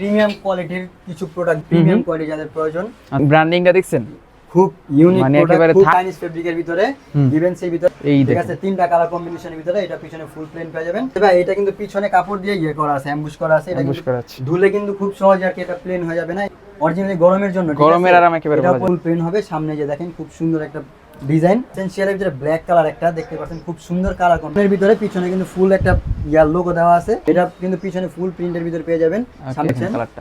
Premium কোয়ালিটির কিছু product premium quality যাদের প্রয়োজন। ব্র্যান্ডিংটা দেখছেন? খুব ইউনিক মানে একেবারে চাইনিজ ফেব্রিকের ভিতরে হুম। ডিভেন্সের ভিতরে। এই ঠিক আছে তিনটা কালার কম্বিনেশনের ভিতরে এটা পিছনে ফুল প্লেন পেয়ে যাবেন। এবার এটা কিন্তু পিছনে কাপড় দিয়ে ইয়ে করা আছে অ্যাম্বুশ করা আছে এটা Ambush করা আছে। ধুলে কিন্তু খুব সহজে আর কি এটা প্লেন হয়ে যাবে না। অরিজিনালি গরমের জন্য গরমের? আরাম একেবারে ফুল প্লেন হবে। সামনে যে দেখেন খুব সুন্দর একটা ডিজাইন। এসেনশিয়ালের ভিতরে ব্ল্যাক কালার একটা দেখতে পাচ্ছেন খুব সুন্দর কালারের ভিতরে পিছনে কিন্তু ফুল একটা ইয়ার লোগো দেওয়া আছে। এটা কিন্তু পিছনে ফুল প্রিন্টের ভিতরে পেয়ে যাবেন। সামনে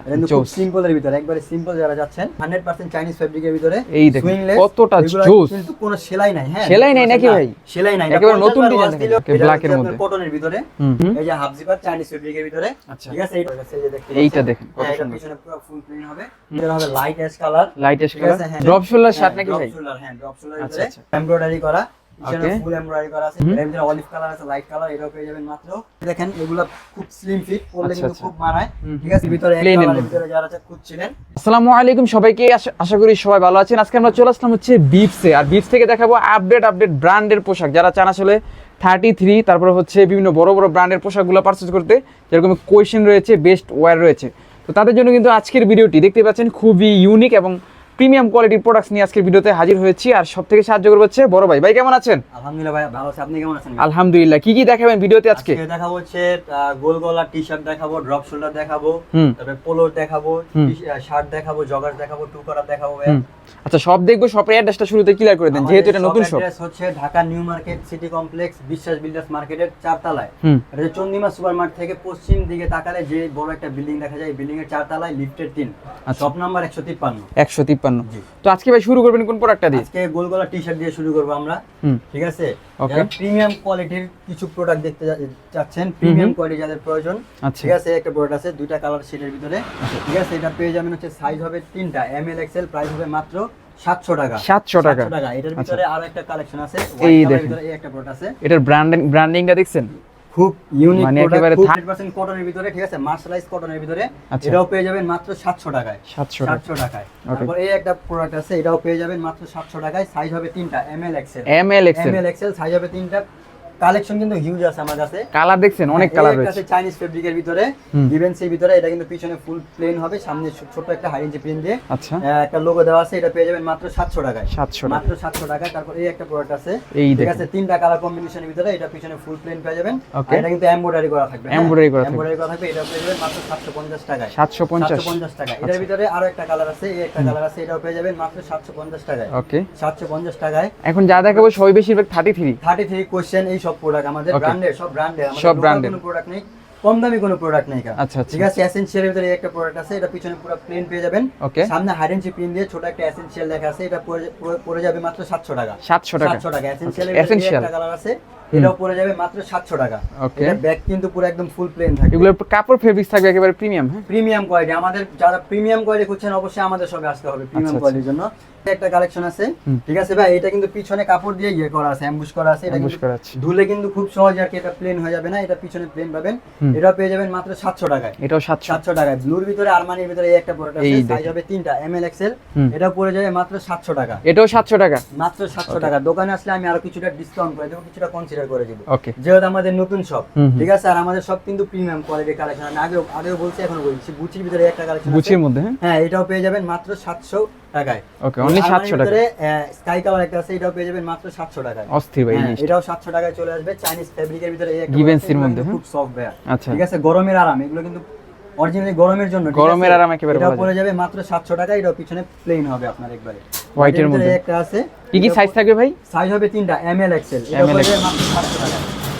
কিন্তু খুব। সিম্পলের ভিতরে একবারে সিম্পল যারা যাচ্ছেন 100% চাইনিজ ফেব্রিকের ভিতরে। এই দেখেন, কতটা জোস। কিন্তু কোনো সেলাই নাই হ্যাঁ? সেলাই নাই নাকি ভাই? সেলাই নাই একেবারে নতুন দেখেন, একেবারে এর মধ্যে। কটনের ভিতরে। এই যে হাফ জিপার চাইনিজ ফেব্রিকের ভিতরে। আচ্ছা। ঠিক আছে? এইটা যে দেখতে এইটা দেখেন, কত হ্যাঁ, সুন্দর। পিছনে পুরো ফুল প্রিন্ট হবে। এটা হবে লাইট অ্যাশ কালার লাইট আছে, হ্যাঁ। ড্রপ শোল্ডার শার্ট নাকি ড্রপ শোল্ডার হ্যাঁ ড্রপ শোল্ডার আচ্ছা। এমব্রয়ডারি করা. ফুল এমব্রয়ডারি করা আছে এর ভিতরে অলিভ কালার আছে লাইট কালার এটাও পেয়ে যাবেন মাত্র। দেখেন এগুলা খুব স্লিম ফিট পরলে আচ্ছা, কিন্তু আচ্ছা। খুব মানায়। ঠিক আছে ভিতরে এক Plain এর কালারের মধ্যে। ভিতরে যারা আছে খুঁজছিলেন আসসালামু আলাইকুম সবাইকে আশা- আশা করি সবাই ভালো আছেন। আজকে আমরা চলে আসলাম হচ্ছে বিপসে আর বিপস থেকে দেখাবো আপডেট আপডেট ব্র্যান্ডের পোশাক। যারা চান আসলে থার্টি থ্রি তারপর হচ্ছে বিভিন্ন বড় বড় ব্র্যান্ডের পোশাকগুলো পারচেজ করতে যেরকম কোয়েশন রয়েছে বেস্ট ওয়্যার রয়েছে। তো তাদের জন্য কিন্তু আজকের ভিডিওটি দেখতে পাচ্ছেন খুবই ইউনিক এবং প্রিমিয়াম কোয়ালিটির প্রোডাক্টস নিয়ে আজকের ভিডিওতে হাজির হয়েছি। আর সব থেকে সাহায্য করবে হচ্ছে বড় ভাই। ভাই কেমন আছেন? আলহামদুলিল্লাহ ভাই ভালো আছে। আপনি কেমন আছেন? আলহামদুলিল্লাহ। কি কি দেখাবেন ভিডিওতে আজকে? আজকে দেখাবো হচ্ছে গোল গলা টি শার্ট দেখাবো ড্রপ শোল্ডার দেখাবো তারপরে পোলো দেখাবো শার্ট দেখাবো জগার দেখাবো টু করার দেখাবো। আচ্ছা সব দেখব শপের অ্যাড্রেসটা শুরুতে ক্লিয়ার করে দেন যেহেতু এটা নতুন শপ অ্যাড্রেস হচ্ছে Dhaka new market city complex Biswas builders মার্কেটের চারতলায়। এটা হচ্ছে চন্দিমা সুপার মার্ট থেকে পশ্চিম দিকে তাকালে যে বড় একটা বিল্ডিং দেখা যায় বিল্ডিং এর চারতলায় লিফটের তিন। আচ্ছা। শপ নাম্বার একশো তিপ্পান্ন। একশো তিপ্পান্ন। জি। তো আজকে ভাই শুরু করবেন কোন প্রোডাক্টটা দিয়ে? আজকে গোল গলা টি শার্ট দিয়ে শুরু করব আমরা। ঠিক আছে? Okay. প্রিমিয়াম কোয়ালিটির কিছু প্রোডাক্ট দেখতে যা- চাচ্ছেন প্রিমিয়াম কোয়ালিটি যাদের প্রয়োজন আচ্ছা। ঠিক আছে? একটা প্রোডাক্ট আছে দুইটা কালার শেডের ভিতরে। ঠিক আছে? এটা পেয়ে যাবেন হচ্ছে সাইজ হবে তিনটা। এম এল এক্সেল প্রাইস হবে মাত্র সাতশো টাকা। 700 টাকা। টাকা। এটার আচ্ছা। ভিতরে আরও একটা কালেকশন আছে। এই দেখেন। একটা প্রোডাক্ট আছে। এটার ব্র্যান্ডিং ব্র্যান্ডিংটা দেখছেন? খুব ইউনিক মানে প্রোডাক্ট একেবারে 100% কটনের ভিতরে ঠিক আছে? মার্শালাইজ কটনের ভিতরে। আচ্ছা। এটাও পেয়ে যাবেন মাত্র 700 টাকায়। 700 700 টাকায়. তারপর এই একটা প্রোডাক্ট আছে এটাও পেয়ে যাবেন মাত্র 700 টাকায়। সাইজ হবে তিনটা M L XL M L XL M L XL size হবে তিনটা। কালেকশন কিন্তু হিউজ আছে আমার কাছে। কালার দেখছেন অনেক হ্যাঁ, কালার রয়েছে। চাইনিজ ফেব্রিকের ভিতরে। ডিভেন্সের ভিতরে এটা কিন্তু পিছনে ফুল প্লেন হবে সামনে ছোট একটা হাই ইঞ্চি প্রিন্ট দিয়ে। আচ্ছা। একটা লোগো দেওয়া আছে এটা পেয়ে যাবেন মাত্র 700 টাকায়। 700 মাত্র 700 টাকায় তারপর এই একটা প্রোডাক্ট আছে। ঠিক আছে তিনটা কালার কম্বিনেশনের ভিতরে এটা পিছনে ফুল প্লেন পেয়ে যাবেন। এটা কিন্তু এমব্রয়ডারি করা থাকবে Embroidery করা থাকবে। এমব্রয়ডারি করা থাকবে এটা পেয়ে যাবেন মাত্র 750 টাকায়। 750 750 টাকা এটার আচ্ছা। ভিতরে আরও একটা কালার আছে এই একটা কালার আছে এটাও পেয়ে যাবেন মাত্র 750 টাকায়। ওকে 750 টাকায়। এখন যা দেখাবো সবই বেশিরভাগ থার্টি থ্রি 33 কোশ্চেন এই সব প্রোডাক্ট আমাদের ব্র্যান্ডের সব ব্র্যান্ডের সব branded। কোনো প্রোডাক্ট নেই কম দামি কোনো প্রোডাক্ট নেই আচ্ছা, আচ্ছা। ঠিক আছে এসেনশিয়াল ভিতরে একটা প্রোডাক্ট আছে এটা পিছনে পুরো প্লেন পেয়ে যাবেন Okay. সামনে হাইডেন্সি প্রিন্ট দিয়ে ছোট একটা এসেনশিয়াল লেখা আছে এটা পড়ে- যাবে মাত্র 700 টাকা 700 টাকা 700 টাকা এসেনশিয়াল আচ্ছা। একটা কালার আছে এটাও পড়ে যাবে মাত্র 700 টাকা Okay. এটা ব্যাগ কিন্তু পুরো একদম ফুল প্লেন থাকবে এগুলোর কাপড় ফেব্রিক্স থাকবে একেবারে প্রিমিয়াম হ্যাঁ প্রিমিয়াম কোয়ালিটি আমাদের যারা প্রিমিয়াম কোয়ালিটি খুঁজছেন অবশ্যই আমাদের সঙ্গে আসতে হবে প্রিমিয়াম আচ্ছা। কোয়ালিটির জন্য একটা কালেকশন আছে। ঠিক আছে ভাই এটা কিন্তু পিছনে কাপড় দিয়ে ইয়ে করা আছে অ্যাম্বুশ করা আছে। এটা। ধুলে কিন্তু খুব সহজে আর কি এটা প্লেন হয়ে যাবে না এটা পিছনে প্লেন পাবেন। এটাও পেয়ে যাবেন মাত্র 700 টাকায়। এটাও সাতশো। 700 টাকায়। ব্লুর ভিতরে আরমানির ভিতরে এই একটা প্রোডাক্ট আছে সাইজ হবে তিনটা এম এল এক্সেল। এটা পড়ে যাবে মাত্র 700 টাকা। এটাও সাতশো টাকা? মাত্র 700 টাকা। দোকানে আসলে আমি আরও কিছুটা ডিসকাউন্ট করে দেবো কিছুটা কনসিডার করে দেবো। ওকে যেহেতু আমাদের নতুন শপ। ঠিক আছে? আর আমাদের সব কিন্তু প্রিমিয়াম কোয়ালিটির কালেকশন আমি আগেও আগেও বলছি এখনও বলছি গুচির ভিতরে একটা কালেকশন গুছির মধ্যে হ্যাঁ? হ্যাঁ এটাও পেয়ে যাবেন মাত্র 700 টাকায়। Okay, only 700 টাকা। স্কাই কালার একটা আছে এটাও পেয়ে যাবেন মাত্র 700 টাকায়। অস্থির ভাই হ্যাঁ, এটাও 700 টাকায় চলে আসবে। চাইনিজ ফেব্রিকের ভিতরে এই একটা এগুলো মধ্যে, হ্যাঁ? খুব সফট ভাইয়া আচ্ছা। ঠিক আছে গরমের আরাম এগুলো কিন্তু অরিজিনালি গরমের জন্য গরমের আরাম একেবারে এটা পড়ে যাবে মাত্র 700 টাকা এটাও পিছনে প্লেন হবে আপনার একবারে। এর মধ্যে। একটা আছে কি কি সাইজ থাকবে ভাই? সাইজ হবে তিনটা এম এল এক্সেল এটা পড়ে মাত্র 700 টাকা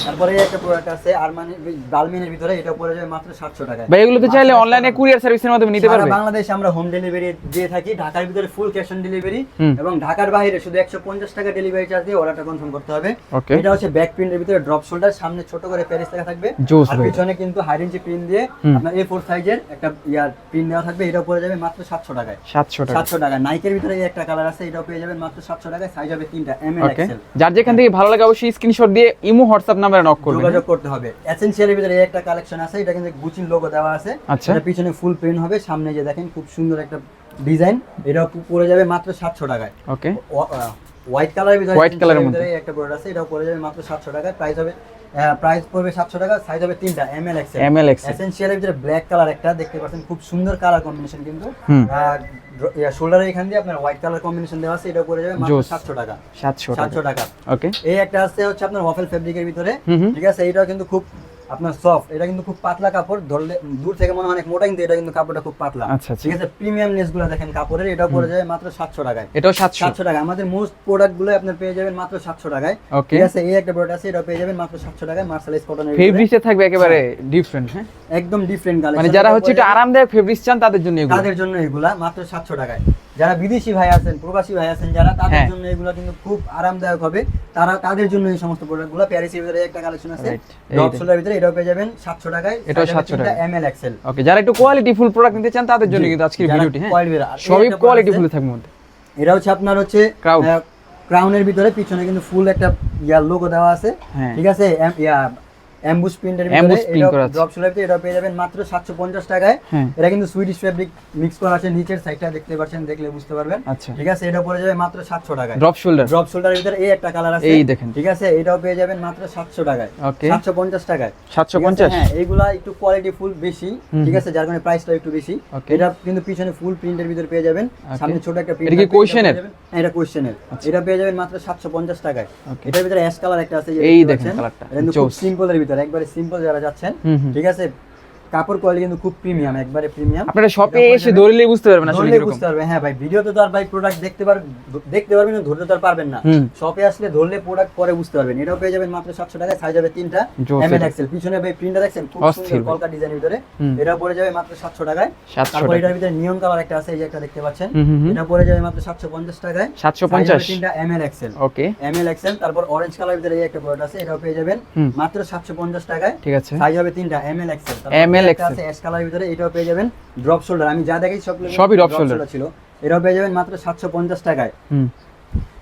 তারপরে একটা প্রোডাক্ট আছে আরমানি বালমিনের ভিতরে এটা পড়ে যাবে মাত্র 700 টাকা ভাই এগুলো তো চাইলে অনলাইনে কুরিয়ার সার্ভিসের মাধ্যমে নিতে পারবে। বাংলাদেশে আমরা হোম ডেলিভারি দিয়ে থাকি ঢাকার ভিতরে ফুল ক্যাশ অন ডেলিভারি এবং ঢাকার বাইরে শুধু 150 টাকা ডেলিভারি চার্জ দিয়ে অর্ডারটা কনফার্ম করতে হবে। এটা হচ্ছে ব্যাক প্রিন্টের ভিতরে ড্রপ শোল্ডার সামনে ছোট করে প্যারিস লেখা থাকবে। আর পিছনে কিন্তু হাই রেঞ্জ প্রিন্ট দিয়ে। আপনার A4 সাইজের একটা ইয়ার প্রিন্ট দেওয়া থাকবে এটা পড়ে যাবে মাত্র 700 টাকায়। সাতশো টাকা। 700 টাকা। নাইকের ভিতরে একটা কালার আছে এটাও পেয়ে যাবেন মাত্র 700 টাকায়। সাইজ হবে তিনটা এম এল এক্সেল যার যেখান থেকে ভালো লাগে অবশ্যই স্ক্রিনশট দিয়ে ইমো হোয়াটসঅ্যাপ নাম্বারে নক করবেন যোগাযোগ করতে হবে। এসেনশিয়ালের ভিতরে এই একটা কালেকশন আছে এটা কিন্তু গুচির লোগো দেওয়া আছে। আচ্ছা। এটা পিছনে ফুল প্রিন্ট হবে সামনে যে দেখেন খুব সুন্দর একটা ডিজাইন এটাও পু- পড়ে যাবে মাত্র 700 টাকায়। ওকে হোয়াইট কালারের ভিতরে হোয়াইট কালারের মধ্যে। একটা প্রোডাক্ট আছে এটাও পড়ে যাবে মাত্র 700 টাকায়। প্রাইস হবে প্রাইস পড়বে সাতশো টাকা সাইজ হবে তিনটা M L X M L X এসেনশিয়ালের ভিতরে ব্ল্যাক কালার একটা দেখতে পাচ্ছেন খুব সুন্দর কালার কম্বিনেশন কিন্তু। শোল্ডারে এখান দিয়ে আপনার হোয়াইট কালার কম্বিনেশন দেওয়া আছে এটা পড়ে যাবে মাত্র জোস। সাতশো টাকা। সাতশো টাকা। সাতশো টাকা। ওকে এই একটা আছে হচ্ছে আপনার ওয়াফেল ফেব্রিকের ভিতরে ঠিক আছে? এটাও কিন্তু খুব আপনার সফট এটা কিন্তু খুব পাতলা কাপড় ধরলে দূর থেকে মনে হয় অনেক মোটা কিন্তু এটা কিন্তু কাপড়টা খুব পাতলা। আচ্ছা আচ্ছা। ঠিক আছে প্রিমিয়াম লেসগুলো দেখেন কাপড়ের এটাও পড়ে যাবে মাত্র সাতশো টাকায়। এটাও সাতশো। সাতশো টাকা আমাদের মোস্ট প্রোডাক্টগুলো আপনার পেয়ে যাবেন মাত্র সাতশো টাকায়। ওকে ঠিক আছে এই একটা প্রোডাক্ট আছে এটা পেয়ে যাবেন মাত্র সাতশো টাকায় মার্শালাইজ কটনের ফেব্রিক্সে থাকবে একেবারে ডিফারেন্ট হ্যাঁ? একদম ডিফারেন্ট কালার মানে যারা হচ্ছে একটু আরামদায়ক ফেব্রিক্স চান তাদের জন্য এগুলো। তাদের জন্য এগুলা মাত্র সাতশো টাকায়। যারা বিদেশি ভাই আছেন প্রবাসী ভাই আছেন যারা তাদের হ্যাঁ। জন্য এগুলো কিন্তু খুব আরামদায়ক হবে। তারা তাদের জন্য এই সমস্ত প্রোডাক্টগুলো প্যারিসের ভিতরে একটা কালেকশন আছে। দেখুন। সোলার ভিতরে এটাও পেয়ে যাবেন সাতশো টাকায়। এটাও 700 টাকায়। এম এল এক্সেল ওকে যারা একটু কোয়ালিটি ফুল প্রোডাক্ট নিতে চান তাদের জন্য কিন্তু আজকের ভিডিওটি হ্যাঁ। সবই কোয়ালিটি ফুল থাকবে মধ্যে। এটা হচ্ছে আপনার হচ্ছে Crown। ক্রাউনের ভিতরে পিছনে কিন্তু ফুল একটা ইয়ার লোগো দেওয়া আছে। হ্যাঁ। ঠিক আছে? ইয়া অ্যাম্বুশ প্রিন্টের Ambush print করা আছে। ড্রপ সোলার এটা পেয়ে যাবেন মাত্র 750 টাকায়। হ্যাঁ। এটা কিন্তু সুইডিশ ফেব্রিক মিক্স করা আছে নিচের সাইডটা দেখতে পাচ্ছেন দেখলে বুঝতে পারবেন। আচ্ছা। ঠিক আছে এটা পড়ে যাবে মাত্র 700 টাকায়। ড্রপ শোল্ডার ড্রপ শোল্ডারের ভিতরে এই একটা কালার আছে। এই দেখেন। ঠিক আছে এটাও পেয়ে যাবেন মাত্র 700 টাকায়। ওকে। 750 টাকায়। সাতশো ঠিক আছে? পঞ্চাশ? হ্যাঁ এইগুলা একটু কোয়ালিটি ফুল বেশি। ঠিক আছে যার কারণে প্রাইসটা একটু বেশি। এটা কিন্তু পিছনে ফুল প্রিন্টের ভিতরে পেয়ে যাবেন। সামনে ছোট একটা প্রিন্ট এটা কি কোয়েশ্চেনের? হ্যাঁ এটা কোয়েশ্চেনের আচ্ছা। এটা পেয়ে যাবেন মাত্র 750 টাকায়। এটার ভিতরে অ্যাশ কালার একটা আছে এই দেখেন কালারটা এটা খুব সিম্পলের ভিতরে। একবারে সিম্পল যারা যাচ্ছেন ঠিক আছে? কাপড় কোয়ালিটি কিন্তু খুব প্রিমিয়াম একবারে প্রিমিয়াম আপনারা শপে এসে পড়ে ধরলেই বুঝতে পারবেন আসলে ধরলে বুঝতে পারবে হ্যাঁ ভাই ভিডিওতে তো আর ভাই প্রোডাক্ট দেখতে পার দেখতে পারবেন না ধরতে তো আর পারবেন না। শপে আসলে ধরলে প্রোডাক্ট পরে বুঝতে পারবেন। এটাও পেয়ে যাবেন মাত্র সাতশো টাকায় সাইজ হবে তিনটা। এম এল এক্সেল পিছনে ভাই প্রিন্টটা দেখছেন? খুব সুন্দর। কলকা ডিজাইনের ভিতরে। এটা পড়ে যাবে মাত্র সাতশো টাকায়। তারপর এটার ভিতরে নিয়ন কালার একটা আছে এই যে একটা দেখতে পাচ্ছেন। এটা পড়ে যাবে মাত্র সাতশো পঞ্চাশ টাকায়। সাতশো Size পঞ্চাশ। হবে তিনটা M L XL okay M L XL তারপর অরেঞ্জ কালার ভিতরে এই একটা প্রোডাক্ট আছে এটাও পেয়ে যাবেন মাত্র সাতশো পঞ্চাশ টাকায়। ঠিক আছে। সাইজ হবে তিনটা এম এল এক্সেল আছে অ্যাশ কালারের ভিতরে এটাও পেয়ে যাবেন। ড্রপ শোল্ডার আমি যা দেখাই সব সবই ড্রপ শোল্ডার ছিল। এটাও পেয়ে যাবেন মাত্র সাতশো পঞ্চাশ টাকায়। হুম।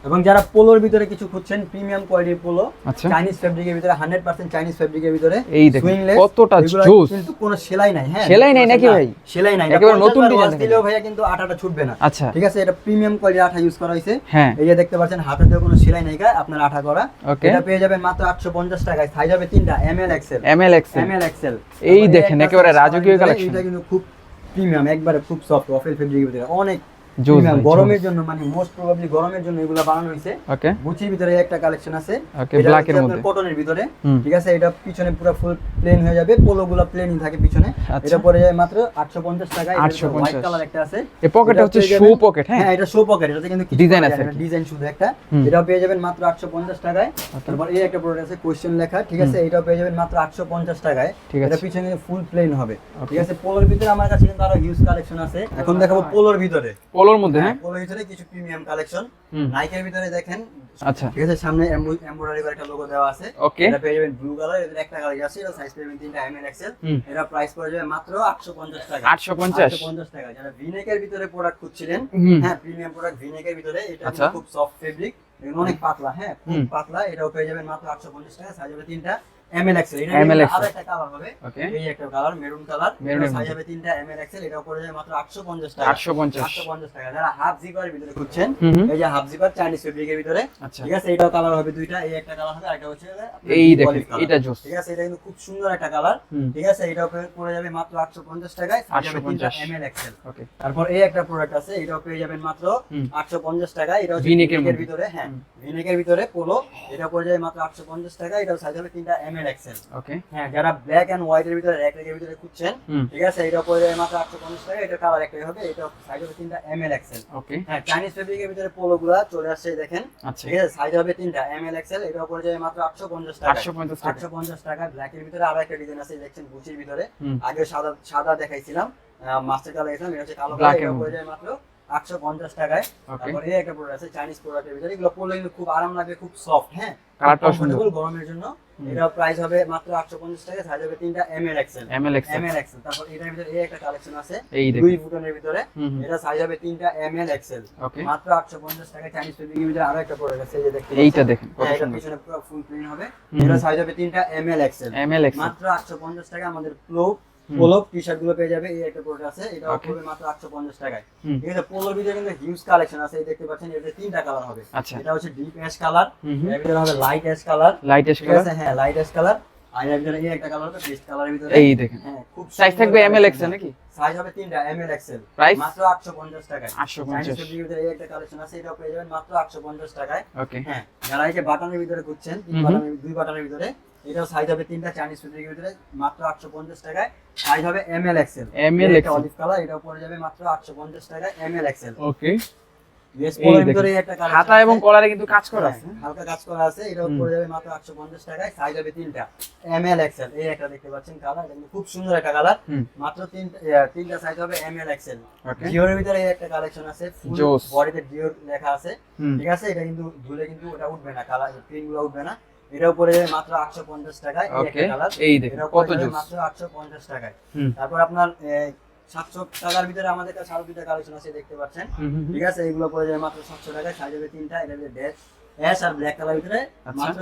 এবং যারা পোলোর ভিতরে কিছু খুঁজছেন প্রিমিয়াম কোয়ালিটির পোলো আচ্ছা। চাইনিজ ফেব্রিকের ভিতরে হান্ড্রেড পার্সেন্ট চাইনিজ ফেব্রিকের ভিতরে এই দেখুন কতটা জোস কিন্তু কোনো সেলাই নাই হ্যাঁ সেলাই নাই নাকি ভাই? সেলাই নাই একেবারে নতুন দেখেন। দিলেও ভাইয়া কিন্তু আটাটা ছুটবে না। আচ্ছা। ঠিক আছে এটা প্রিমিয়াম কোয়ালিটির আঠা ইউজ করা হয়েছে। হ্যাঁ। এই যে দেখতে পাচ্ছেন হাতেতেও কোনো সেলাই নাই গা, আপনার আঠা করা। এটা পেয়ে যাবেন মাত্র আটশো পঞ্চাশ টাকায় সাইজ হবে তিনটা M L XL M L XL M L XL এই দেখেন, একেবারে রাজকীয় collection। এটা কিন্তু খুব প্রিমিয়াম একবারে খুব সফট ওয়াফেল ফেব্রিকের ভিতরে। অনেক জোস গরমের জন্য মানে মোস্ট প্রবাবলি গরমের জন্য এগুলো বানানো হয়েছে। ওকে গুচির ভিতরে একটা কালেকশন আছে। ওকে ব্ল্যাক এর মধ্যে। কটনের ভিতরে। ঠিক আছে? এটা পিছনে পুরো ফুল প্লেন হয়ে যাবে। পোলো গুলো প্লেনই থাকে পিছনে। আচ্ছা। এটা পড়ে যাবে মাত্র 850 টাকায় 850 হোয়াইট কালার একটা আছে। এই পকেটে হচ্ছে শো পকেট হ্যাঁ? হ্যাঁ এটা শো পকেট এটাতে কিন্তু Design আছে ডিজাইন শুধু একটা। এটাও পেয়ে যাবেন মাত্র 850 টাকায়। Okay. তারপর এই একটা প্রোডাক্ট আছে কোশ্চেন লেখা। ঠিক আছে? এটাও পেয়ে যাবেন মাত্র 850 টাকায়। ঠিক এটা পিছনে ফুল প্লেন হবে। ঠিক আছে? পোলোর ভিতরে আমার কাছে কিন্তু আরও হিউজ কালেকশন আছে। এখন দেখাবো পোলোর ভিতরে। পোলোর মধ্যে হ্যাঁ? পোলোর ভিতরে কিছু প্রিমিয়াম কালেকশন নাইকের ভিতরে দেখেন আচ্ছা। ঠিক আছে সামনে এমব্রয়ডারি করে একটা লোগো দেওয়া আছে। ওকে এটা পেয়ে যাবেন ব্লু কালারের একটা কালার আছে এটা সাইজ পেয়ে যাবেন 3টা এম এল এক্সেল এটা প্রাইস পড়ে যাবে মাত্র 850 টাকা। 850 850 টাকা। যারা ভিনেকের ভিতরে প্রোডাক্ট খুঁজছিলেন হ্যাঁ প্রিমিয়াম প্রোডাক্ট ভিনেকের ভিতরে এটা খুব সফট ফেব্রিক অনেক পাতলা হ্যাঁ খুব পাতলা এটাও পেয়ে যাবেন মাত্র 850 টাকা সাইজ হবে 3টা এমএল এই একটা colour maroon colour maroon size মাত্র 850 টাকা। টাকা। যারা ভিতরে খুঁজছেন ভিতরে ঠিক এটা জোস ঠিক মাত্র 850 টাকায় তারপর এই একটা প্রোডাক্ট আছে এটাও পেয়ে যাবেন মাত্র 850 টাকা এটা ভিনেকের ভিতরে হ্যাঁ। ভিনেকের ভিতরে পোলো এটা পড়ে যাবে মাত্র 850 টাকা এটাও সাইজ হবে তিনটা এমএল এক্সেল ওকে হ্যাঁ যারা ব্ল্যাক এন্ড হোয়াইট এর ভিতরে এক ভিতরে খুঁজছেন ঠিক আছে এটা যাবে মাত্র 850 টাকা এটা কালার একটাই হবে এটা সাইজ হবে তিনটা এমএল এক্সেল ওকে হ্যাঁ চাইনিজ ভিতরে পোলো গুলা চলে আসছে দেখেন। আচ্ছা। ঠিক আছে সাইজ হবে তিনটা এম এল এক্সেল এটা পড়ে যাবে মাত্র আটশো পঞ্চাশ টাকা 850 টাকা টাকা ব্ল্যাক এর ভিতরে আরও একটা ডিজাইন আছে দেখছেন গুচির ভিতরে। আগে সাদা সাদা দেখাইছিলাম মাস্টার কালার গেছিলাম এটা হচ্ছে কালো কালারের এটা পড়ে যাবে মাত্র আটশো পঞ্চাশ টাকায়। তারপর এই একটা প্রোডাক্ট আছে চাইনিজ প্রোডাক্টের ভিতরে। এগুলো পরলে কিন্তু খুব আরাম লাগবে খুব সফট হ্যাঁ। গরমের জন্য। এটা প্রাইস হবে মাত্র আটশো পঞ্চাশ টাকা সাইজ হবে তিনটা M L XL M L X M L XL তারপর এটার ভিতরে এই একটা কালেকশন আছে এই দুই বুটনের ভিতরে। এটা সাইজ হবে তিনটা এম এল এক্সেল মাত্র 850 টাকা চাইনিজ ফেব্রিকের ভিতরে আরও একটা প্রোডাক্ট আছে এই যে দেখতে এইটা। দেখেন কত হ্যাঁ, সুন্দর। পিছনে পুরো ফুল প্রিন্ট হবে। এটা সাইজ হবে তিনটা M L XL M L X মাত্র 850 টাকা আমাদের হুম। পোলো টি শার্টগুলো পেয়ে যাবে এই একটা প্রোডাক্ট আছে এটা পড়বে মাত্র টাকায়। ঠিক আছে পোলোর ভিতরে কিন্তু হিউজ কালেকশন আছে এই দেখতে পাচ্ছেন এটা তিনটা কালার হবে। আচ্ছা। এটা হচ্ছে ডিপ অ্যাশ কালার। এর ভিতরে হবে লাইট অ্যাশ কালার লাইট আছে? হ্যাঁ লাইট অ্যাশ কালার আর এর ভিতরে এই একটা কালার হবে পেস্ট কালারের ভিতরে। এই দেখেন। হ্যাঁ খুব সাইজ থাকবে এম এল এক্সেল নাকি? সাইজ হবে তিনটা এম এল এক্সেল Price? মাত্র 850 টাকায়। 850 চাইনিজ ফেব্রিকের ভিতরে এই একটা কালেকশন আছে এটাও পেয়ে যাবেন মাত্র 850 টাকায়। ওকে হ্যাঁ যারা এই যে বাটনের ভিতরে খুঁজছেন তিন। বাটনের দুই বাটনের ভিতরে এটাও সাইজ হবে তিনটা চাইনিজ ভিতরে মাত্র 850 টাকায়। সাইজ হবে M L XL ML XL olive colour পড়ে যাবে মাত্র 850 টাকায় M L XL okay US এই পোলোর দেখেন। ভিতরে এই একটা কালেকশন হাতা এবং কলারে কিন্তু কাজ করা আছে হালকা কাজ করা আছে এটাও পড়ে যাবে মাত্র 850 টাকায়। সাইজ হবে তিনটা। এম এল এক্সেল এই একটা দেখতে পাচ্ছেন কালার কিন্তু খুব সুন্দর একটা কালার মাত্র তিনটা তিনটা সাইজ হবে এম এল এক্সেল জিওর ভিতরে এই একটা কালেকশন আছে ফুল বডিতে জিওর লেখা আছে। ঠিক আছে? এটা কিন্তু ধুলে কিন্তু ওটা উঠবে না কালার প্রিন্টগুলো উঠবে না। এটাও পড়ে যাবে মাত্র 850 টাকায় ওকে এই দেখেন কত জোস? মাত্র 850 টাকায়। তারপর আপনার সাতশো টাকার ভিতরে আমাদের কাছে আরও কালেকশন আছে দেখতে পাচ্ছেন। ঠিক আছে এগুলো পড়ে যাবে মাত্র সাতশো টাকায় সাইজ হবে তিনটা এটা হবে ড্যাশ অ্যাশ আর ব্ল্যাক কালার ভিতরে আচ্ছা। মাত্র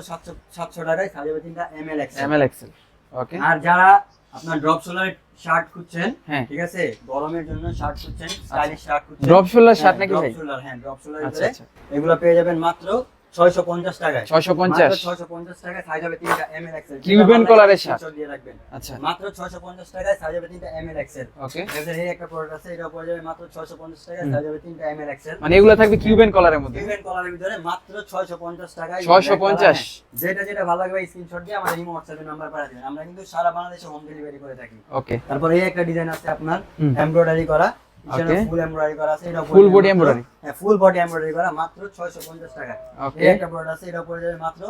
টাকায় সাইজ হবে তিনটা M L M L XL okay আর যারা আপনার ড্রপ সোলার শার্ট খুঁজছেন হ্যাঁ। ঠিক আছে গরমের জন্য শার্ট খুঁজছেন স্টাইলিশ শার্ট খুঁজছেন ড্রপ শোল্ডার শার্ট নাকি ভাই? ড্রপ হ্যাঁ ড্রপ আচ্ছা আচ্ছা। এগুলো পেয়ে যাবেন মাত্র ছয়শো পঞ্চাশ টাকায়। 650 ছয়শো পঞ্চাশ টাকায় সাইজ হবে তিনটা M L XL Cuban color এর shirt। দিয়ে রাখবেন। আচ্ছা। মাত্র ছয়শো পঞ্চাশ টাকায় সাইজ হবে এম এল এক্সেল ওকে এদের এই একটা প্রোডাক্ট আছে এটা পড়ে যাবে মাত্র 650 টাকায় সাইজ হবে 3টা এমএল এক্সেল মানে এগুলো থাকবে কিউবেন কলারের মধ্যে? কলারের ভিতরে মাত্র 650 টাকায় 650 যেটা যেটা ভালো লাগবে স্ক্রিনশট দিয়ে আমাদের ইমো হোয়াটসঅ্যাপে নাম্বার পাঠিয়ে দিবেন। আমরা কিন্তু সারা বাংলাদেশে হোম ডেলিভারি করে থাকি। ওকে তারপর এই একটা ডিজাইন আছে আপনার। এমব্রয়ডারি করা. ফুল এমব্রয়ডারি করা আছে এটা Full body embroidery? হ্যাঁ ফুল বডি এমব্রয়ডারি করা মাত্র 650 টাকা। ওকে এই একটা প্রোডাক্ট আছে এটা পড়ে যাবে মাত্র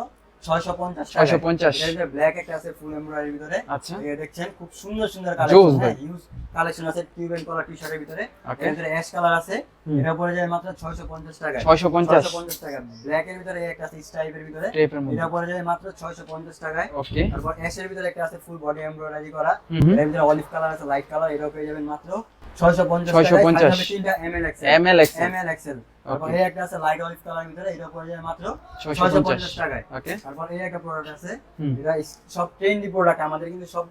650 টাকা। 650 ব্ল্যাক একটা আছে ফুল এমব্রয়ডারির ভিতরে। আচ্ছা। দেখছেন খুব সুন্দর সুন্দর কালেকশন হ্যাঁ ইউজ কালেকশন আছে টিউবেন কলার টি শার্টের ভিতরে। ওকে এর ভিতরে অ্যাশ কালার আছে হুম। এটা পড়ে যায় মাত্র 650 টাকা 650 650 টাকা ব্ল্যাক এর ভিতরে একটা আছে স্ট্রাইপের ভিতরে। এটা পড়ে যায় মাত্র 650 টাকায়। ওকে তারপর অ্যাশের ভিতরে একটা আছে ফুল বডি এমব্রয়ডারি করা। এর ভিতরে অলিভ কালার আছে লাইট কালার এটাও পেয়ে যাবেন মাত্র 650 টাকায় 650 সাইজ হবে তিনটা M L XL M L XL M L XL তারপর Okay. এই একটা আছে লাইট অলিভ কালার ভিতরে এটা পড়ে যায় মাত্র 650 650 টাকায়। ওকে তারপর এই একটা প্রোডাক্ট আছে হুম। এটা ইস- সব ট্রেন্ডি প্রোডাক্ট আমাদের কিন্তু সব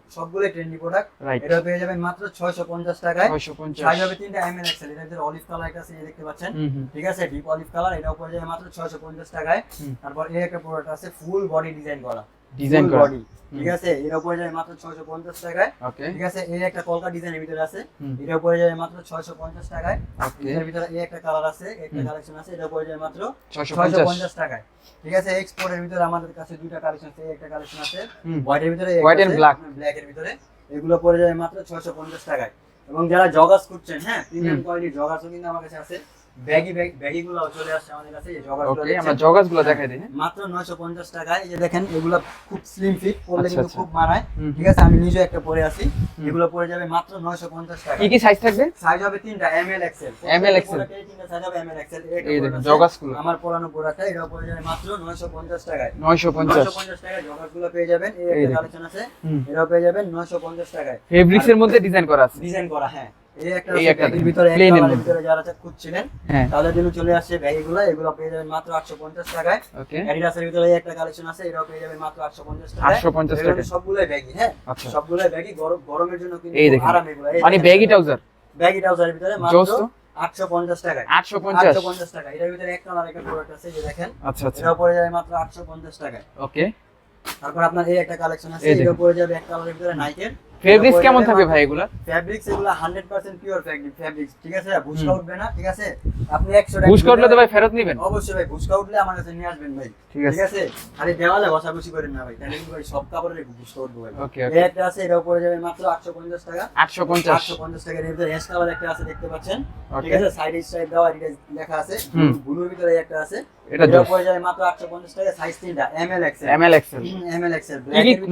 ট্রেন্ডি প্রোডাক্ট এটা পেয়ে যাবেন মাত্র 650 টাকায়। সাইজ 650 হবে তিনটা এমএল এক্সেল এটা অলিভ কালার একটা দেখতে পাচ্ছেন। ঠিক আছে ডিপ অলিভ কালার এটা যাবে মাত্র 650 টাকায়। হুম। তারপর এই একটা প্রোডাক্ট আছে ফুল বডি ডিজাইন করা। ডিজাইন করা। ঠিক আছে? এটা উপরে যাবে মাত্র 650 টাকায়। ওকে ঠিক আছে? এই একটা কলকা ডিজাইনের ভিতরে আছে। এটা উপরে যাবে মাত্র 650 টাকায়। ওকে এর ভিতরে এই একটা কালার আছে একটা কালেকশন আছে এটা উপরে যাবে মাত্র 650 650 টাকায়। ঠিক আছে? এক্সপোর্টের ভিতরে আমাদের কাছে দুইটা কালেকশন আছে একটা কালেকশন আছে। হোয়াইটের ভিতরে White and black. ব্ল্যাক এর ভিতরে। এগুলো পড়ে যায় মাত্র 650 টাকায়। এবং যারা জগাস করছেন হ্যাঁ প্রিমিয়াম হুম। কোয়ালিটির জগাসও কিন্তু আমার কাছে আছে। ব্যাগি ব্যাগি গুলো চলে আসছে আমাদের কাছে এই জগাস ওকে আমরা জগাসগুলো দেখাই দিই। হ্যাঁ? মাত্র 950 টাকায় এই যে দেখেন এগুলো খুব স্লিম ফিট পরলে আচ্ছা, কিন্তু আচ্ছা। খুব মানায়। ঠিক আছে আমি নিজে একটা পরে আছি এগুলো পরে যাবে মাত্র 950 টাকা। কি কি সাইজ থাকবে? সাইজ হবে তিনটা M L XL ML XL তিনটা সাইজ হবে এম এল এক্সেল এই দেখুন জগাসগুলো। আমার পরানো প্রোডাক্টটা এটা পরে যাবে মাত্র 950 টাকায়। 950 950 টাকায় জগাসগুলো পেয়ে যাবেন এই এই একটা কালেকশন আছে। এটাও পেয়ে যাবেন 950 টাকায়। ফেব্রিক্স এর মধ্যে ডিজাইন করা আছে। ডিজাইন করা হ্যাঁ। এই একটা একটা ভিতরে। ভিতরে যারা হ্যাঁ। তাদের জন্য চলে আসছে ব্যাগগুলো এগুলো। পেয়ে যাবেন মাত্র 850 টাকায়। অ্যাডিডাসের ভিতরে একটা কালেকশন আছে এটাও পেয়ে যাবেন মাত্র 850 টাকায়। 850 এগুলো টাকায়। সবগুলোই ব্যাগি হ্যাঁ? আচ্ছা। সবগুলোই গরম গরমের জন্য কিন্তু এই খুব দেখেন। আরাম এগুলো। মানে ব্যাগি ট্রাউজার? ব্যাগি ট্রাউজারের ভিতরে জোস মাত্র তো 850 টাকায়। 850 850 টাকা এটার ভিতরে এক কালার একটা প্রোডাক্ট আছে যে দেখেন। আচ্ছা আচ্ছা। পড়ে যাবে মাত্র 850 টাকায়। ওকে। তারপর আপনার এই একটা কালেকশন আছে এটা পড়ে যাবে এক কালারের ভিতরে নাইকের ফেব্রিক্স কেমন থাকবে ভাই এগুলা? ফ্যাব্রিক্স এগুলো 100% পিওর ফ্যাব্রিক্স ঠিক আছে? ভুসকা উঠবে না ঠিক আছে? আপনি 100 টাকা বুশ করলে তো ভাই ফেরত নেবেন। অবশ্যই ভাই ভুসকা উঠলে আমার কাছে নিয়ে আসবেন ভাই ঠিক ঠিক আছে? খালি দেওয়ালে ঘষাঘষি করেন না ভাই তাহলে কিন্তু ভাই সব কাপড়ের ভুসকা উঠবে ভাই। ওকে ওকে একটা আছে এটা উপরে যাবে মাত্র 850 টাকা। 850 850 টাকার এর ভিতরে অ্যাশ কালার একটা আছে দেখতে পাচ্ছেন? ঠিক আছে? সাইড স্ট্রাইপ দেওয়া এটা লেখা আছে। ব্লুর ভিতরে একটা আছে। এটা জোস উপরে যাবে মাত্র 850 টাকা সাইজ তিনটা M L XL M L XL M L XL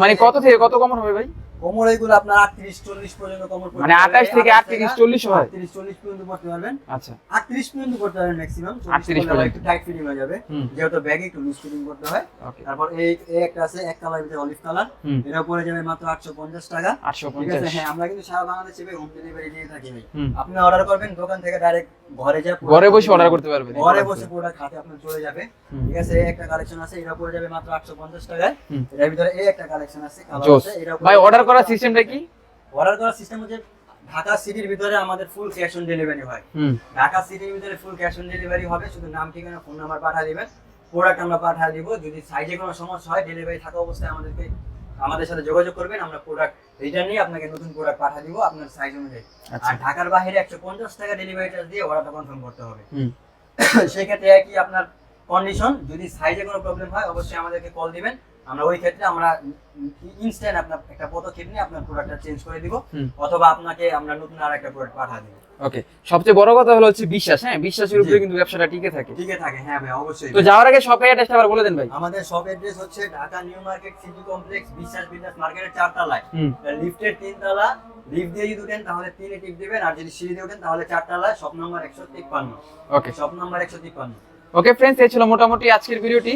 মানে কত থেকে কত কমন হবে ভাই? কোমর আপনার 38 40 পর্যন্ত কোমর মানে 28 থেকে 38 40 হয়? 38 40 পর্যন্ত পড়তে পারবেন। আচ্ছা। 38 পর্যন্ত করতে পারবেন ম্যাক্সিমাম 38 পর্যন্ত। একটু টাইট ফিটিং হয়ে যাবে। যেহেতু ব্যাগে একটু লুজ ফিটিং করতে হয়। তারপর এই এই একটা আছে এক কালার ভিতরে অলিভ কালার এটা পড়ে যাবে মাত্র 850 টাকা। ঠিক আছে 850 হ্যাঁ আমরা কিন্তু সারা বাংলাদেশে হোম ডেলিভারি দিয়ে থাকি ভাই। আপনি অর্ডার করবেন দোকান থেকে ডাইরেক্ট ঘরে যা ঘরে বসে অর্ডার করতে পারবেন। ঘরে বসে প্রোডাক্ট হাতে আপনার চলে যাবে। ঠিক আছে এই একটা কালেকশন আছে এটা পড়ে যাবে মাত্র 850 টাকায়। হুম। এটার ভিতরে এই একটা কালেকশন আছে কালার আছে ভাই অর্ডার করার সিস্টেমটা কি? অর্ডার করার সিস্টেম হচ্ছে ঢাকা সিটির ভিতরে আমাদের ফুল ক্যাশ অন ডেলিভারি হয়। ঢাকা সিটির ভিতরে ফুল ক্যাশ অন ডেলিভারি হবে শুধু নাম ঠিকানা ফোন নাম্বার পাঠিয়ে দিবেন। প্রোডাক্ট আমরা পাঠিয়ে দিব যদি সাইজে কোনো সমস্যা হয় ডেলিভারি থাকা অবস্থায় আমাদেরকে আমাদের সাথে যোগাযোগ করবেন আমরা প্রোডাক্ট রিটার্ন নিয়ে আপনাকে নতুন প্রোডাক্ট পাঠিয়ে দিব আপনার সাইজ অনুযায়ী। আচ্ছা। আর ঢাকার বাইরে একশো পঞ্চাশ টাকা ডেলিভারি চার্জ দিয়ে অর্ডারটা কনফার্ম করতে হবে। সেক্ষেত্রে একই আপনার কন্ডিশন যদি সাইজে কোনো প্রবলেম হয় অবশ্যই আমাদেরকে কল দিবেন। আমরা ওই ক্ষেত্রে আমরা ইনস্ট্যান্ট আপনার একটা পদক্ষেপ নিয়ে আপনার প্রোডাক্টটা চেঞ্জ করে দিব অথবা আপনাকে আমরা নতুন আর একটা প্রোডাক্ট পাঠিয়ে দিব। ওকে সবচেয়ে বড় কথা হলো হচ্ছে বিশ্বাস হ্যাঁ? বিশ্বাসের উপরে কিন্তু ব্যবসাটা টিকে থাকে। ঠিকই থাকে হ্যাঁ ভাই অবশ্যই তো যাওয়ার আগে শপে অ্যাড্রেসটা আবার বলে দেন ভাই। আমাদের শপ অ্যাড্রেস হচ্ছে Dhaka new market city complex Biswas business মার্কেটের চারতলায়। লিফটের তিনতলা লিফট দিয়ে যদি উঠেন তাহলে তিনে টিপ দিবেন আর যদি সিঁড়ি দিয়ে উঠেন তাহলে চারতলায় শপ নাম্বার একশো তিপ্পান্ন। ওকে শপ নাম্বার একশো তিপ্পান্ন। ওকে ফ্রেন্ডস এই ছিল মোটামুটি আজকের ভিডিওটি।